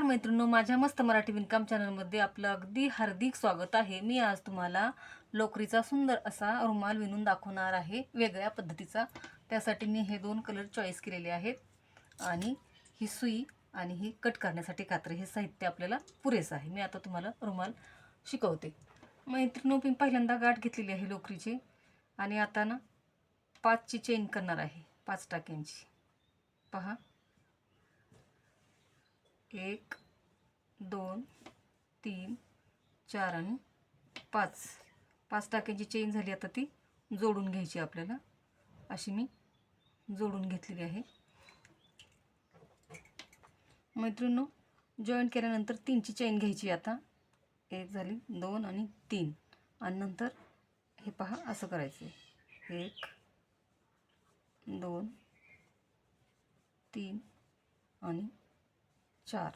नमस्कार मैत्रिणो माझ्या मस्त मराठी विणकाम चॅनलमध्ये आपलं अगदी हार्दिक स्वागत आहे. मी आज तुम्हाला लोकरीचा सुंदर असा रुमाल विणून दाखवणार आहे वेगळ्या पद्धतीचा. त्यासाठी मी हे दोन कलर चॉईस केलेले आहेत. आणि ही सुई आणि ही कट करण्यासाठी कात्री हे साहित्य आपल्याला पुरेसं आहे. मी आता तुम्हाला रुमाल शिकवते. मैत्रिणो मी पहिल्यांदा गाठ घेतलेली आहे लोकरीची. आणि आता ना पाचची चेन करणार आहे पाच टाक्यांची. पहा. एक दोन तीन चार आणि पाच. पाच टाक्यांची चेन झाली आता ती जोडून घ्यायची आपल्याला. अशी मी जोडून घेतलेली आहे. मैत्रिणींनो जॉईन केल्यानंतर तीनची चेन घ्यायची आता. एक झाली दोन आणि तीन. आणि नंतर हे पहा असं करायचं आहे एक दोन तीन आणि चार.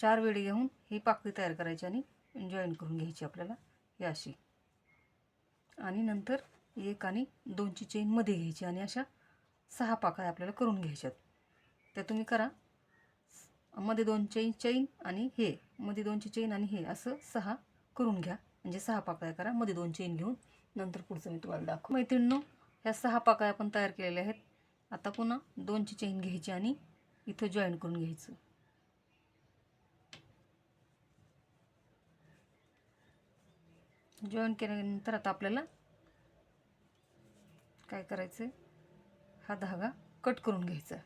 चार वेळी घेऊन ही पाकळी तयार करायची आणि जॉईन करून घ्यायची आपल्याला ही अशी. आणि नंतर एक आणि दोनची चेन मध्ये घ्यायची आणि अशा सहा पाकळ्या आपल्याला करून घ्यायच्यात. त्या तुम्ही करा. मध्ये दोन चेन चेन आणि हे. मध्ये दोनची चेन आणि हे. असं सहा करून घ्या. म्हणजे सहा पाकळ्या करा. मध्ये दोन चेन घेऊन नंतर पुढचं मी तुम्हाला दाखव मैत्रिणींनो ह्या सहा पाकळ्या आपण तयार केलेल्या आहेत. आता पुन्हा दोनची चेन घ्यायची आणि इथं जॉईन करून घ्यायचं. जॉईन केल्यानंतर आता आपल्याला काय करायचं हा धागा कट करून घ्यायचा.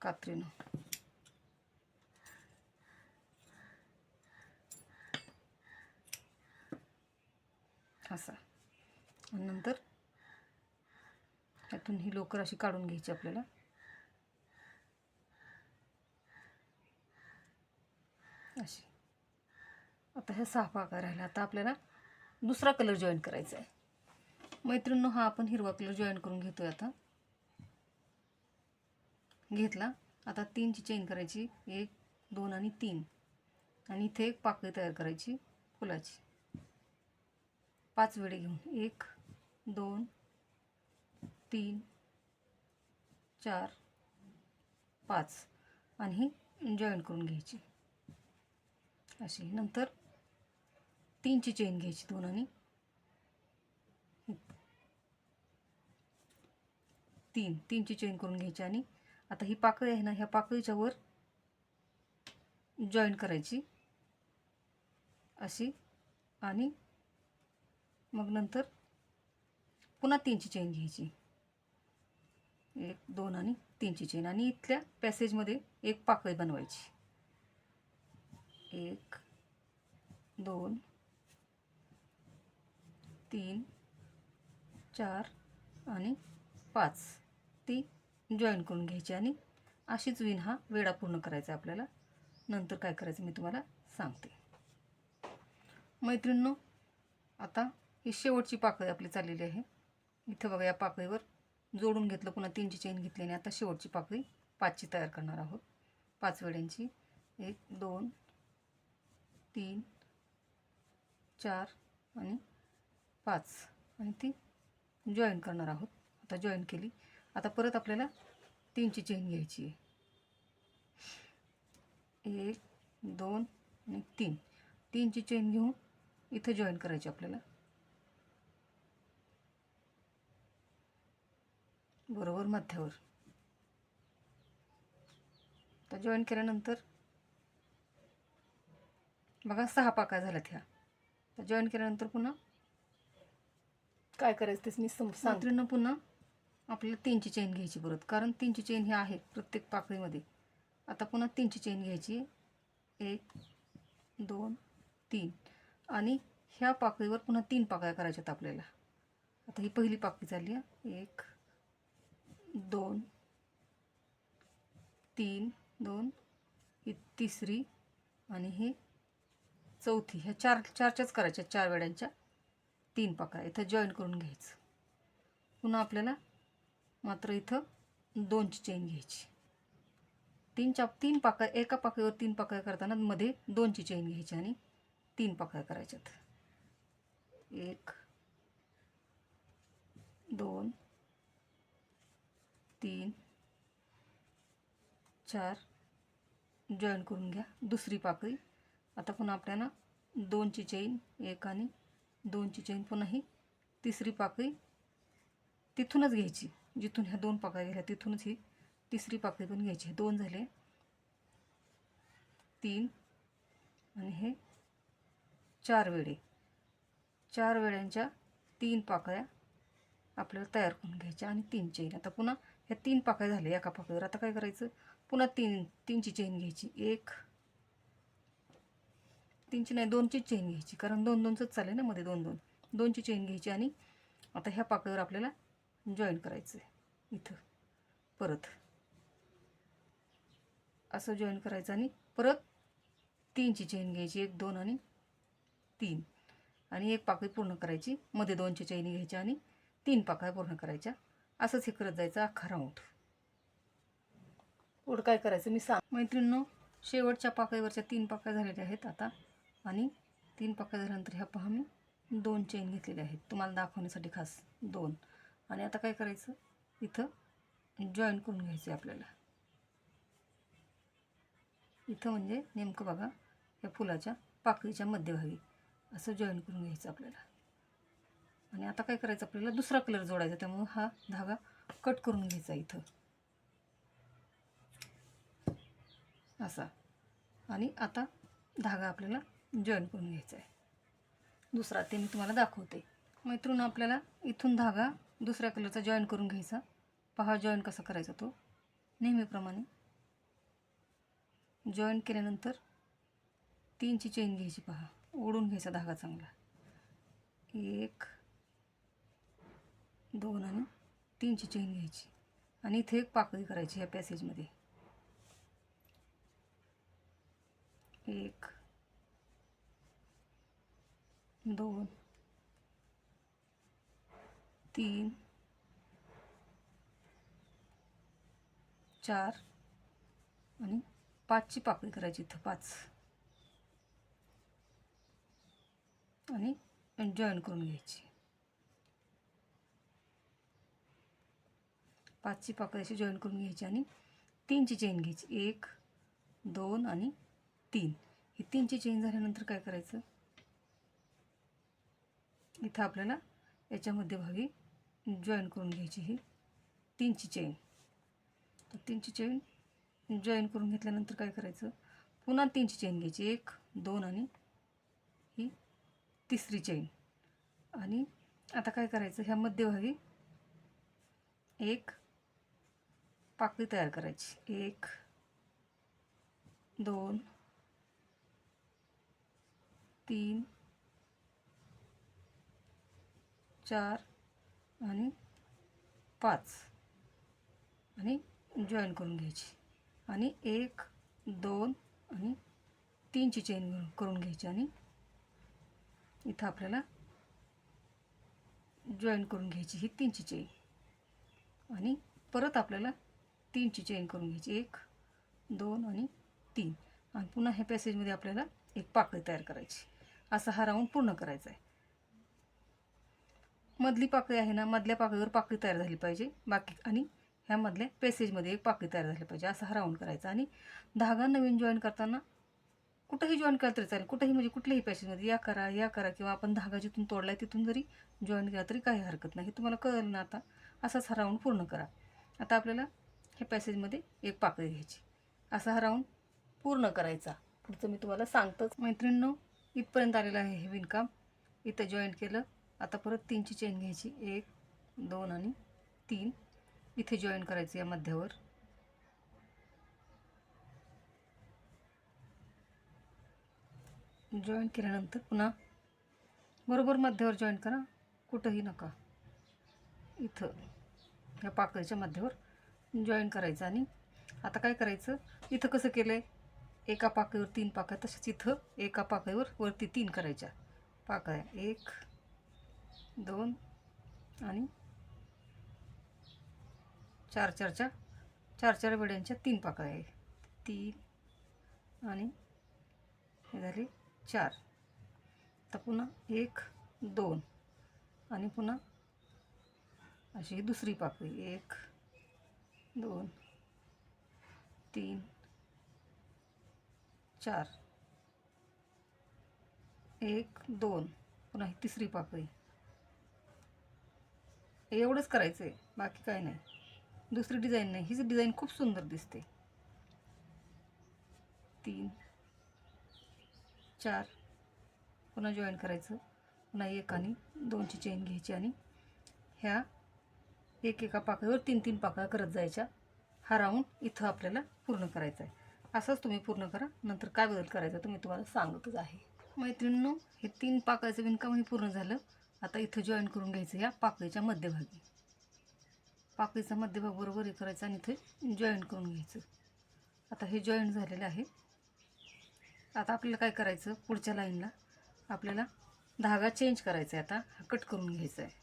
कात्रीनं. असा. आणि नंतर ह्यातून ही लोकर अशी काढून घ्यायची आपल्याला. अशी. आता ह्या सहा पाका राहिला आता आपल्याला दुसरा कलर जॉईन करायचा आहे. मैत्रिणींनो हा आपण हिरवा कलर जॉईन करून घेतोय आता. घेतला. आता तीनची चेन करायची. एक दोन आणि तीन. आणि इथे एक पाकळी तयार करायची फुलाची. पाच वेळे घेऊन. एक दोन तीन चार पाच. आणि ही जॉईन करून घ्यायची. अशी. नंतर तीनची चेन घ्यायची दोन आणि तीन तीनची चेन करून घ्यायची आणि आता ही पाकळी आहे ना ह्या पाकळीच्या वर जॉईन करायची. अशी आणि मग नंतर पुन्हा तीनची चेन घ्यायची. एक दोन आणि तीनची चेन आणि इथल्या पॅसेजमध्ये एक पाकळी बनवायची. एक दोन तीन चार आणि पाच. ती जॉईन करून घ्यायची आणि अशीच विण हा वेळा पूर्ण करायचा आपल्याला. नंतर काय करायचं मी तुम्हाला सांगते. मैत्रिणींनो आता ही शेवटची पाकळी आपली चाललेली आहे. इथं बघा या पाकळीवर जोडून घेतलं पुन्हा तीनची चेन घेतली आणि आता शेवटची पाकळी पाचची तयार करणार आहोत. पाच वेळ्यांची एक दोन तीन चार आणि पाच. आणि ती जॉईन करणार आहोत. आता जॉईन केली. आता परत आपल्याला तीनची चेन घ्यायची आहे. एक दोन आणि तीन. तीनची चेन घेऊन इथं जॉईन करायची आपल्याला. बरोबर मध्यावर. तर जॉईन केल्यानंतर बघा सहा पाका झाल्यात ह्या. तर जॉईन केल्यानंतर पुन्हा काय करायचं तेच मी सम सांगते पुन्हा आपल्याला तीनची चेन घ्यायची परत. कारण तीनची चेन ही आहे प्रत्येक पाकळीमध्ये. आता पुन्हा तीनची चेन घ्यायची. एक दोन तीन. आणि ह्या पाकळीवर पुन्हा तीन पाकळ्या करायच्यात आपल्याला. आता ही पहिली पाकळी झाली आहे एक दोन तीन दोन ही तिसरी आणि ही चौथी. ह्या चार चारच्याच करायच्या चार वेळांच्या तीन पाकळ्या इथं जॉईन करून घ्यायचं. पुन्हा आपल्याला मात्र इथं दोनची चेन घ्यायची. तीन चा तीन पाकळ्या एका पाकळीवर तीन पाकळ्या करताना मध्ये दोनची चेन घ्यायची आणि तीन पाकळ्या करायच्यात. एक दोन तीन चार जॉईन करून घ्या. दुसरी पाकळी. आता पुन्हा आपल्याला दोनची चेन एक आणि दोनची चेन पुन्हा ही तिसरी पाकळी तिथूनच घ्यायची. जिथून ह्या दोन पाकळ्या गेल्या तिथूनच ही तिसरी पाकळी पण घ्यायची. दोन झाले. तीन आणि हे चार वेळे. चार वेळ्यांच्या तीन पाकळ्या आपल्याला तयार करून घ्यायच्या आणि तीन चेन. आता पुन्हा ह्या तीन पाकळ्या झाल्या एका पाकळीवर. आता काय करायचं? पुन्हा तीन तीनची चेन घ्यायची. एक तीनची नाही दोनची चेन घ्यायची. कारण दोन दोनचंच चालेल ना मध्ये दोन दोन. दोनची चेन घ्यायची आणि आता ह्या पाकळीवर आपल्याला जॉईन करायचं आहे इथं. परत. असं जॉईन करायचं आणि परत तीनची चेन घ्यायची. एक दोन आणि तीन. आणि एक पाकळी पूर्ण करायची. मध्ये दोनची चैनी घ्यायच्या आणि तीन पाकळ्या पूर्ण करायच्या. असंच हे करत जायचं अख्खा राऊंड पुढं काय करायचं? मी सांग. मैत्रिणींनो शेवटच्या पाकळीवरच्या तीन पाकळ्या झालेल्या आहेत आता. आणि तीन पक्का झाल्यानंतर ह्या पहा मी. दोन चेन घेतलेल्या आहेत. तुम्हाला दाखवण्यासाठी खास दोन. आणि आता काय करायचं? इथं जॉईन करून घ्यायचं आहे आपल्याला. इथं म्हणजे नेमकं बघा या फुलाच्या पाकळीच्या मध्यभागी असं जॉईन करून घ्यायचं आपल्याला. आणि आता काय करायचं? आपल्याला दुसरा कलर जोडायचा. त्यामुळं हा धागा कट करून घ्यायचा इथं. असा. आणि आता धागा आपल्याला जॉईन करून घ्यायचा आहे दुसरा ते मी तुम्हाला दाखवते. मैत्रून आपल्याला इथून धागा दुसऱ्या कलरचा जॉईन करून घ्यायचा. पहा जॉईन कसा करायचा तो. नेहमीप्रमाणे. जॉईन केल्यानंतर तीनची चेन घ्यायची पहा. ओढून घ्यायचा धागा चांगला. एक दोन आणि तीनची चेन घ्यायची. आणि इथे एक पाकळी करायची ह्या पॅसेजमध्ये एक दोन तीन चार आणि पाचची पाकळी करायची इथं पाच. आणि जॉईन करून घ्यायची. पाचची पाकळी अशी जॉईन करून घ्यायची आणि तीनची चेन घ्यायची. एक दोन आणि तीन. ही तीनची चेन झाल्यानंतर काय करायचं? इथं आपल्याला याच्यामध्ये भावी जॉईन करून घ्यायची ही तीनची चेन तर तीनची चेन जॉईन करून घेतल्यानंतर काय करायचं? पुन्हा तीनची चेन घ्यायची. एक दोन आणि ही तिसरी चेन आणि आता काय करायचं? ह्या मध्यभागी एक पाकळी तयार करायची. एक दोन तीन चार आणि पाच आणि जॉईन करून घ्यायची. आणि एक दोन आणि तीनची चेन करून घ्यायची आणि इथं आपल्याला जॉईन करून घ्यायची ही तीनची चेन आणि परत आपल्याला तीनची चेन करून घ्यायची. एक दोन आणि तीन. आणि पुन्हा ह्या पॅसेजमध्ये आपल्याला एक पाकळी तयार करायची. असा हा राऊंड पूर्ण करायचा आहे. मधली पाकळी आहे ना मधल्या पाकळीवर पाकळी तयार झाली पाहिजे. बाकी आणि ह्यामधल्या पेसेजमध्ये पॅसेजमध्ये एक पाकळी तयार झाली पाहिजे. असा हा राऊंड करायचा. आणि धागा नवीन जॉईन करताना कुठंही जॉईन केला तरी चालेल. कुठंही म्हणजे कुठल्याही पॅसेजमध्ये या करा या करा किंवा आपण धागा जिथून तोडला आहे तिथून जरी जॉईन केला तरी काही हरकत नाही. हे तुम्हाला कळलं ना आता. असाच हा राऊंड पूर्ण करा. आता आपल्याला ह्या पॅसेजमध्ये एक पाकळी घ्यायची. असा हा राऊंड पूर्ण करायचा. पुढचं मी तुम्हाला सांगतोच. मैत्रिणींनो इथपर्यंत आलेलं आहे हे विणकाम. इथं जॉईन केलं. आता परत तीनची चेन घ्यायची. एक दोन आणि तीन. इथे जॉईन करायचं या मध्यावर. जॉईन केल्यानंतर पुन्हा बरोबर मध्यावर जॉईन करा. कुठंही नका. इथं ह्या पाकळीच्या मध्यावर जॉईन करायचं आणि आता काय करायचं? इथं कसं केलं आहे एका पाकळीवर तीन पाकळ्या तसेच इथं एका पाकळीवर वरती तीन करायच्या. पाकळ्या. एक दोन आणि चार चारच्या चार चार वेड्यांच्या तीन पाकळ्या आहे तीन आणि हे झाले चार. तर पुन्हा एक दोन आणि पुन्हा अशी दुसरी पाकळी. एक दोन तीन चार. एक दोन. पुन्हा ही तिसरी पाकळी. एवढंच करायचं आहे बाकी काय नाही. दुसरी डिझाईन नाही. हीच डिझाईन खूप सुंदर दिसते. तीन चार. पुन्हा जॉईन करायचं. पुन्हा एक आणि दोनची चेन घ्यायची आणि ह्या एक एका पाकळीवर तीन तीन पाकळ्या करत जायच्या. हा राऊंड इथं आपल्याला पूर्ण करायचा आहे असंच तुम्ही पूर्ण करा. नंतर काय बदल करायचा तुम्ही तुम्हाला सांगतच आहे. मैत्रिणींनो हे तीन पाकळ्याचं विणकाम हे पूर्ण झालं. आता इथं जॉईन करून घ्यायचं या पाकळीच्या मध्यभागी. पाकळीचा मध्यभाग बरोबर हे करायचं आणि इथे जॉईन करून घ्यायचं. आता हे जॉईन झालेलं आहे. आता आपल्याला काय करायचं? पुढच्या लाईनला आपल्याला धागा चेंज करायचा आहे आता. हा कट करून घ्यायचा आहे.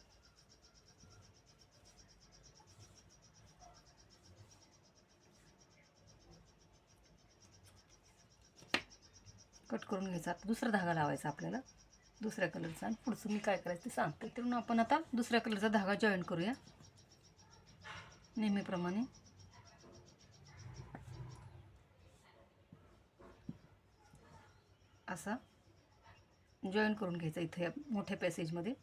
कट करून घ्यायचा. आता दुसरा धागा लावायचा आपल्याला. दुसऱ्या कलरचा आणि पुढचं मी काय करायचं ते सांगते. म्हणून आपण आता दुसऱ्या कलरचा धागा जॉईन करूया. नेहमीप्रमाणे. असा जॉईन करून घ्यायचा इथे या मोठ्या पॅसेजमध्ये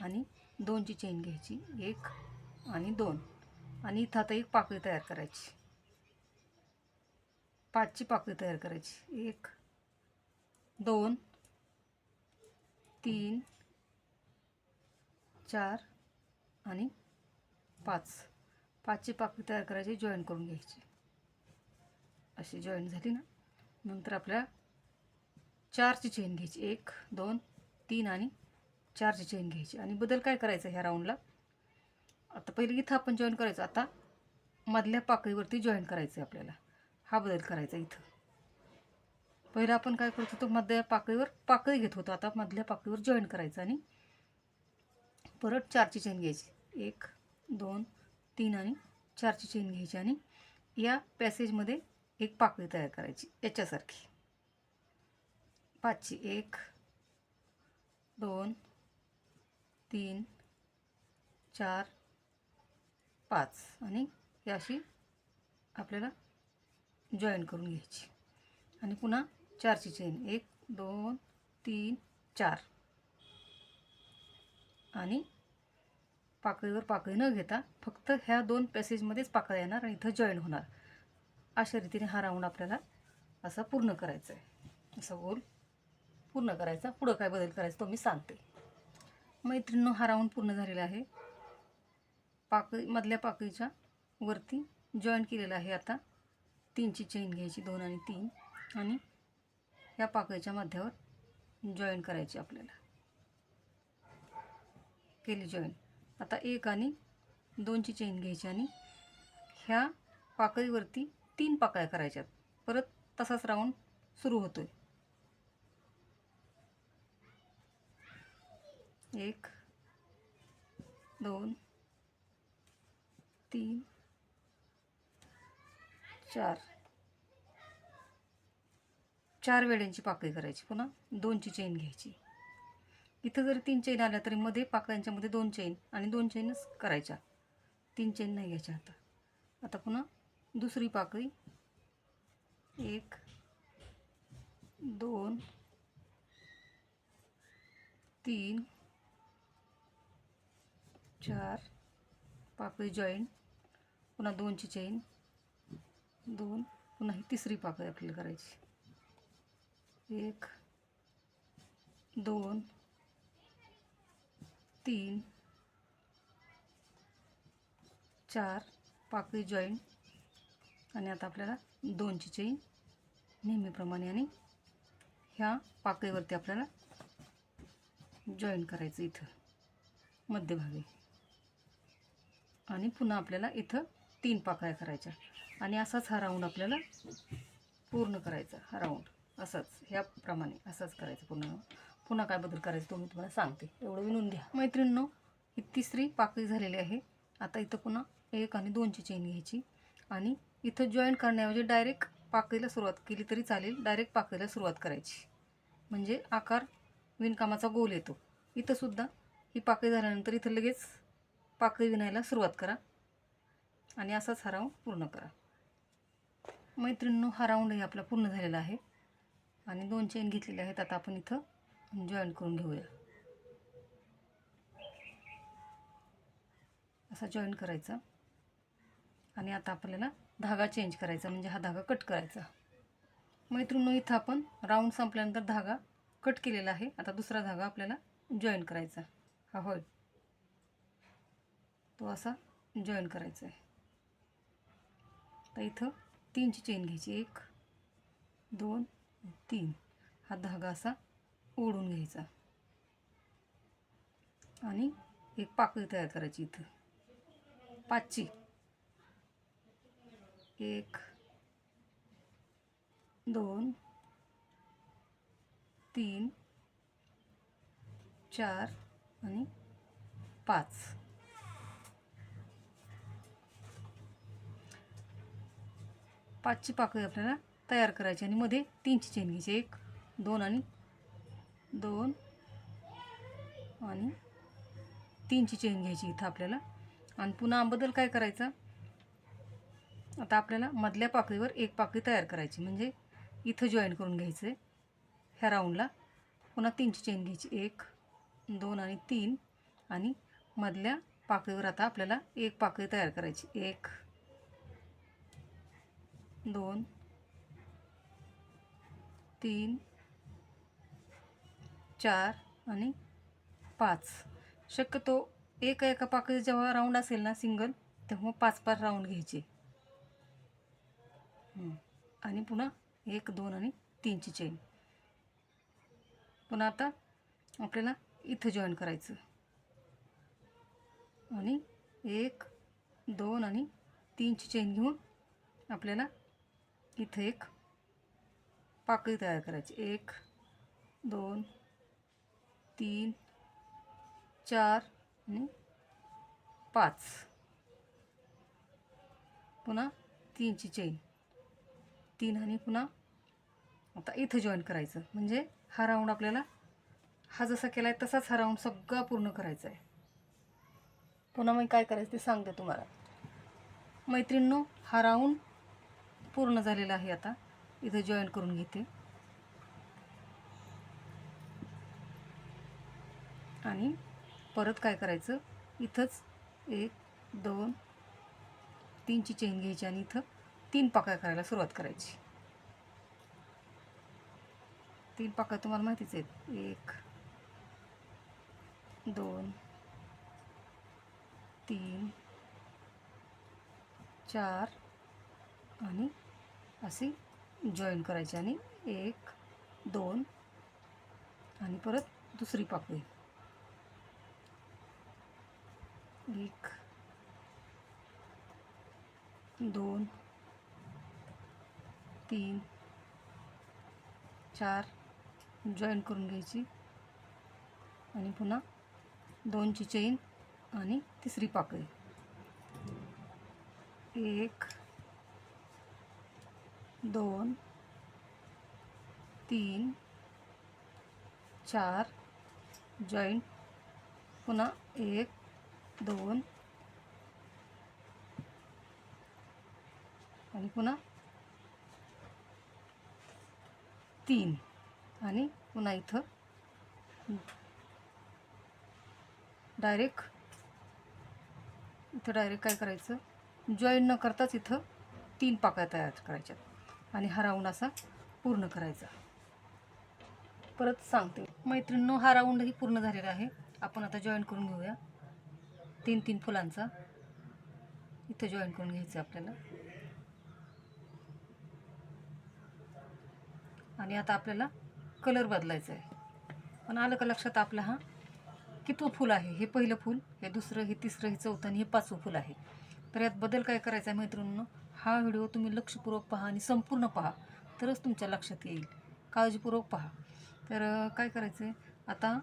आणि दोनची चेन घ्यायची. एक आणि दोन. आणि इथं आता एक पाकळी तयार करायची. पाचची पाकळी तयार करायची. एक दोन तीन चार आणि पाच. पाचची पाकळी तयार करायची जॉईन करून घ्यायची. अशी जॉईन झाली ना नंतर आपल्या चारची चेन घ्यायची. एक दोन तीन आणि चारची चेन घ्यायची. आणि बदल काय करायचं ह्या राऊंडला आता पहिले इथं आपण जॉईन करायचं. आता मधल्या पाकळीवरती जॉईन करायचं आहे आपल्याला. हा बदल करायचा इथं. पहिलं आपण काय करत होतो मधल्या पाकळीवर पाकळी घेत होतो. आता मधल्या पाकळीवर जॉईन करायचं आणि परत चारची चेन घ्यायची. एक दोन तीन आणि चारची चेन घ्यायची आणि या पॅसेजमध्ये एक पाकळी तयार करायची याच्यासारखी. पाचची एक दोन तीन चार पाच आणि ही अशी आपल्याला जॉईन करून घ्यायची. आणि पुन्हा चारची चेन एक दोन तीन चार. आणि पाकळीवर पाकळी न घेता फक्त ह्या दोन पॅसेजमध्येच पाकळ्या येणार आणि इथं जॉईन होणार. अशा रीतीने हा राऊंड आपल्याला असा पूर्ण करायचा आहे असा गोल पूर्ण करायचा. पुढं काय बदल करायचा तो मी सांगते. मैत्रिणीनं हा राऊंड पूर्ण झालेला आहे. पाकळी मधल्या पाकळीच्या वरती जॉईन केलेला आहे आता. तीनची चेन घ्यायची दोन आणि तीन. आणि ह्या पाकळीच्या मध्यावर जॉईन करायची आपल्याला. केली जॉईन आता एक आणि दोनची चेन घ्यायची आणि ह्या पाकळीवरती तीन पाकळ्या करायच्यात. परत तसाच राऊंड सुरू होतो आहे एक दोन तीन चार. चार वेड्यांची पाकळी करायची पुन्हा दोनची चेन घ्यायची. इथं जरी तीन चेन आल्या तरी मध्ये पाकळ्यांच्यामध्ये दोन चेन आणि दोन चेनच करायच्या. तीन चेन नाही घ्यायच्या आता. आता पुन्हा दुसरी पाकळी. एक दोन तीन चार पाकळी जॉईन पुन्हा दोनची चेन दोन पुन्हा ही तिसरी पाकळी आपल्याला करायची. एक दोन तीन चार पाकळी जॉईन आणि आता आपल्याला दोनची चेन नेहमीप्रमाणे आणि ह्या पाकळीवरती आपल्याला जॉईन करायचं इथं मध्यभागी. आणि पुन्हा आपल्याला इथं तीन पाकळ्या करायच्या. आणि असाच हा राऊंड आपल्याला पूर्ण करायचा हा राऊंड असंच ह्याप्रमाणे असंच करायचं पुन्हा पुन्हा काय बदल करायचं तो मी तुम्हाला सांगते. एवढं विनून घ्या मैत्रिणींनो ही तिसरी पाकळी झालेली आहे. आता इथं पुन्हा एक आणि दोनची चेन घ्यायची. आणि इथं जॉईन करण्याऐवजी डायरेक्ट पाकळीला सुरुवात केली तरी चालेल. डायरेक्ट पाकळीला सुरुवात करायची. म्हणजे आकार विणकामाचा गोल येतो. इथंसुद्धा ही पाकळी झाल्यानंतर इथं लगेच पाकळी विणायला सुरुवात करा. आणि असाच हा राऊंड पूर्ण करा. मैत्रिणींनो हा राऊंडही आपला पूर्ण झालेला आहे. आणि दोन चेन घेतलेले आहेत आता आपण इथं जॉईन करून घेऊया. असा जॉईन करायचा. आणि आता आपल्याला धागा चेंज करायचा म्हणजे हा धागा कट करायचा. मैत्रिणींनो इथं आपण राऊंड संपल्यानंतर धागा कट केलेला आहे. आता दुसरा धागा आपल्याला जॉईन करायचा. हा होय. तो असा जॉईन करायचा आहे. तर इथं तीनची चेन घ्यायची. एक दोन तीन. हा धागा असा ओढून घ्यायचा. आणि एक पाकळी तयार करायची इथं. पाचची. एक दोन तीन चार आणि पाच. पाचची पाकळी आपल्याला तयार करायची आणि मध्ये तीनची चेन घ्यायची. एक दोन आणि दोन आणि तीनची चेन घ्यायची इथं आपल्याला. आणि पुन्हा बदल काय करायचा? आता आपल्याला मधल्या पाकळीवर एक पाकळी तयार करायची. म्हणजे इथं जॉईन करून घ्यायचं आहे ह्या राऊंडला पुन्हा तीनची चेन घ्यायची. एक दोन आणि तीन आणि मधल्या पाकळीवर आता आपल्याला एक पाकळी तयार करायची. एक दोन तीन चार आणि पाच. शक्यतो एका एका पाकळी जेव्हा राऊंड असेल ना सिंगल तेव्हा पाच पाच राऊंड घ्यायचे. आणि पुन्हा एक दोन आणि तीनची चेन पुन्हा आता आपल्याला इथं जॉईन करायचं. आणि एक दोन आणि तीनची चेन घेऊन आपल्याला इथं एक पाकळी तयार करायची. एक दोन तीन चार आणि पाच. पुन्हा तीनची चेन तीन आणि पुन्हा आता इथं जॉईन करायचं. म्हणजे हा राऊंड आपल्याला हा जसा केला आहे तसाच हा राऊंड सगळा पूर्ण करायचा आहे पुन्हा मग काय करायचं ते सांगते तुम्हाला. मैत्रिणींनो हा राऊंड पूर्ण झालेला आहे आता. इथं जॉईन करून घेते. आणि परत काय करायचं? इथंच एक दोन तीनची चेन घ्यायची आणि इथं तीन पाकळ्या करायला सुरुवात करायची. तीन पाकळ्या तुम्हाला माहितीच आहेत. एक दोन तीन चार आणि अशी जॉईन करायची आणि एक दोन आणि परत दुसरी पाकळी. एक दोन तीन चार जॉईन करून घ्यायची. आणि पुन्हा दोनची चेन आणि तिसरी पाकळी. एक दोन तीन चार जॉईंट पुन्हा एक दोन आणि पुन्हा तीन आणि पुन्हा इथं डायरेक्ट इथं डायरेक्ट काय करायचं? जॉईन न करताच इथं तीन पाकळ्या तयार करायच्यात. आणि हा राऊंड असा पूर्ण करायचा. परत सांगते. मैत्रिणींनो हा राऊंडही पूर्ण झालेला आहे. आपण आता जॉईन करून घेऊया. तीन तीन फुलांचा. इथं जॉईन करून घ्यायचं आपल्याला. आणि आता आपल्याला कलर बदलायचा आहे. पण आलं का लक्षात आपला हा? कितवं फूल आहे. हे पहिलं फूल हे दुसरं हे तिसरं हे चौथं आणि हे पाचवं फूल आहे. तर यात बदल काय करायचा आहे मैत्रिणींनो? हा व्हिडिओ तुम्ही लक्षपूर्वक पहा आणि संपूर्ण पहा. तरच तुमच्या लक्षात येईल. काळजीपूर्वक पहा. तर काय करायचं आहे आता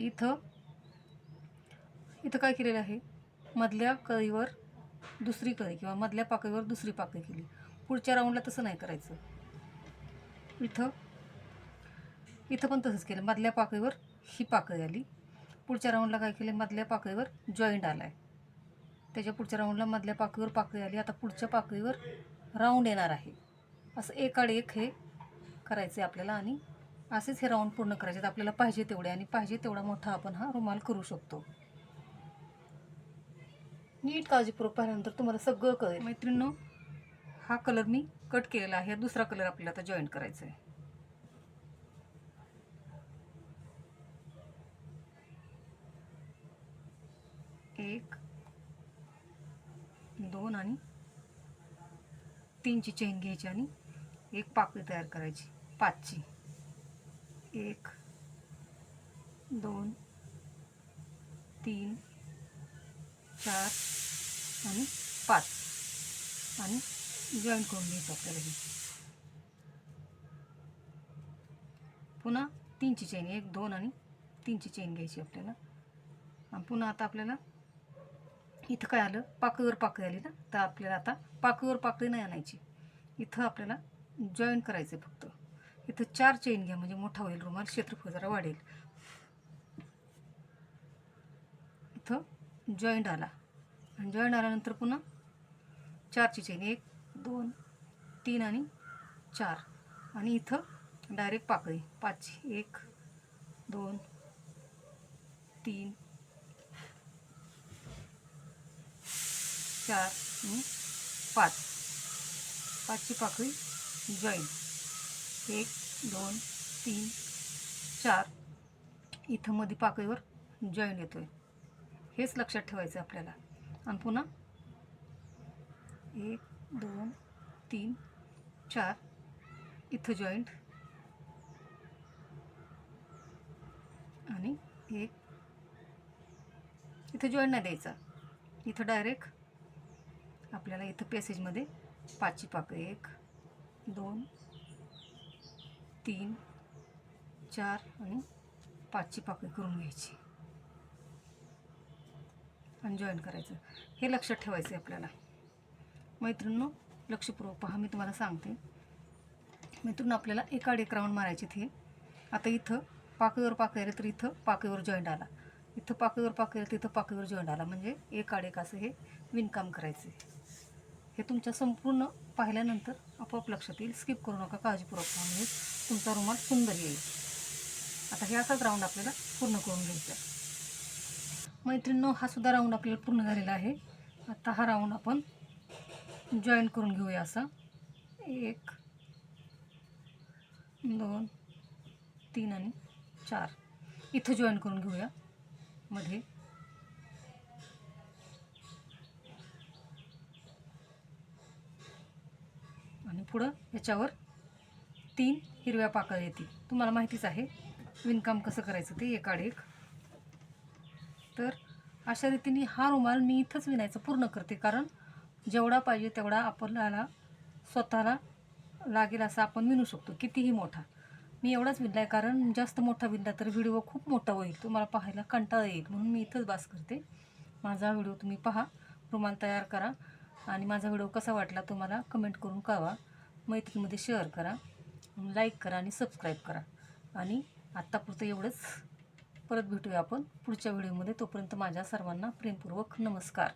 इथं इथं काय केलेलं आहे? मधल्या कळीवर दुसरी कळी किंवा मधल्या पाकळीवर दुसरी पाकळी केली. पुढच्या राऊंडला तसं नाही करायचं. इथं इथं पण तसंच केलं. मधल्या पाकळीवर ही पाकळी आली. पुढच्या राऊंडला काय केलं? मधल्या पाकळीवर जॉईंट आला आहे त्याच्या पुढच्या राऊंडला मधल्या पाकळीवर पाकळी आली. आता पुढच्या पाकळीवर राऊंड येणार आहे. असं एकाड एक हे आहे आपल्याला आणि असेच हे राऊंड पूर्ण करायचे आपल्याला पाहिजे तेवढे आणि पाहिजे तेवढा मोठा आपण हा रुमाल करू शकतो. नीट काळजीपूर्वक पाहिल्यानंतर तुम्हाला सगळं कळेल. मैत्रिणींनो हा कलर मी कट केलेला आहे. दुसरा कलर आपल्याला आता जॉईन करायचा आहे एक दोन आणि तीनची चेन घ्यायची आणि एक पाकळी तयार करायची पाचची. एक दोन तीन चार आणि पाच. आणि जॉईन करून घ्यायचं आपल्याला ही. पुन्हा तीनची चेन एक दोन आणि तीनची चेन घ्यायची आपल्याला. आणि पुन्हा आता आपल्याला इथं काय आलं? पाकळीवर पाकळी आली ना? तर आपल्याला आता पाकळीवर पाकळी नाही आणायची. इथं आपल्याला जॉईन करायचं आहे फक्त. इथं चार चेन घ्या म्हणजे मोठा होईल रुमाल क्षेत्रफळ जरा वाढेल. इथं जॉईंट आला. आणि जॉईंट आल्यानंतर पुन्हा चारची चेन एक दोन तीन आणि चार. आणि इथं डायरेक्ट पाकळी. पाचची एक दोन तीन चार आणि पाच. पाचची पाकळी जॉईन एक दोन तीन चार. इथं मध्ये पाकळीवर जॉईन आहे हेच लक्षात ठेवायचं आपल्याला. आणि पुन्हा एक दोन तीन चार. इथं जॉईंट आणि एक. इथं जॉईंट नाही द्यायचा. इथं डायरेक्ट आपल्याला इथं पॅसेजमध्ये पाचची पाकं. एक दोन तीन चार आणि पाचची पाकळी करून घ्यायची. आणि जॉईन करायचं. हे लक्षात ठेवायचं आहे आपल्याला. मैत्रिणींनो लक्षपूर्वक पहा मी तुम्हाला सांगते. मैत्रिणी आपल्याला एका एक राऊंड मारायचे थे आता इथं पाकळीवर पाकळी आले तर इथं पाकळीवर जॉईंट आला. इथं पाकळीवर पाकळी आलं तिथं पाकळीवर जॉईंट आला. म्हणजे एक आडेक असं हे विणकाम करायचं आहे हे तुमच्या संपूर्ण पाहिल्यानंतर आपोआप लक्षात येईल. स्किप करू नका काळजीपूर्वक म्हणजे तुमचा रुमाल सुंदर येईल. आता हे असाच राऊंड आपल्याला पूर्ण करून घ्यायचा आहे. मैत्रिणींनो हा सुद्धा राऊंड आपल्याला पूर्ण झालेला आहे. आता हा राऊंड आपण जॉईन करून घेऊया असा. एक दोन तीन आणि चार. इथं जॉईन करून घेऊया. मध्ये आणि पुढं याच्यावर तीन हिरव्या पाकळ्या येतील. तुम्हाला माहितीच आहे विणकाम कसं करायचं ते एकाड एक. तर अशा रीतीने हा रुमाल मी इथंच विणायचं पूर्ण करते कारण जेवढा पाहिजे तेवढा आपल्याला स्वतःला लागेल असा आपण विणू शकतो कितीही मोठा. मी एवढाच विणला आहे कारण जास्त मोठा विणला तर व्हिडिओ खूप मोठा होईल तुम्हाला पाहायला कंटाळा येईल म्हणून मी इथंच बास करते. माझा व्हिडिओ तुम्ही पहा रुमाल तयार करा. आणि माझा व्हिडिओ कसा वाटला तुम्हाला कमेंट करून कळवा. मैत्रिणीमध्ये शेअर करा लाईक करा आणि सबस्क्राईब करा. आणि आत्तापुरतं एवढंच. परत भेटूया आपण पुढच्या व्हिडिओमध्ये. तोपर्यंत माझ्या सर्वांना प्रेमपूर्वक नमस्कार.